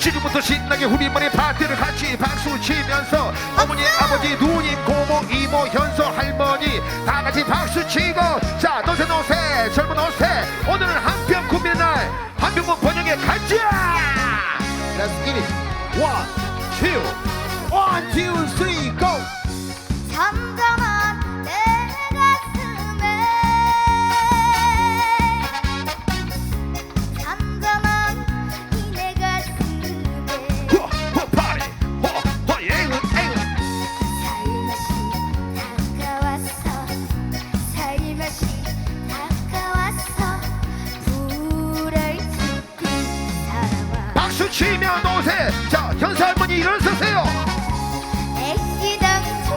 지금부터 신나게 우리만의 파티를 같이 박수 치면서 어머니 아버지 누님 고모 이모 현서 할머니 다 같이 박수 치고 자 노세 노세 젊은 노세 오늘은 한편 구매 날 한편문 번역에 가자! Let's get it. One two One two three go! 3 치며 노세 자 현서 할머니 일어서세요. 애시당초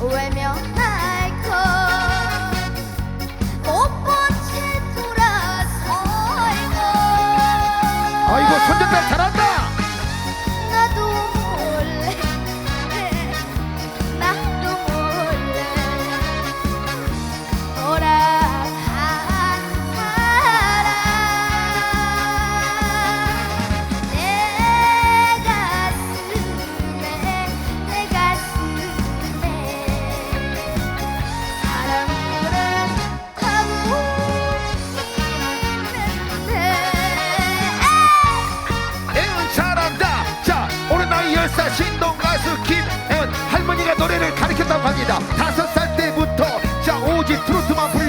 외면할 것. 못 본채 돌아설고 아이고 손녀딸 잘한다 열살 신동 가수 김애은 할머니가 노래를 가르쳤다고 합니다. 다섯 살 때부터 자 오직 트로트만 불러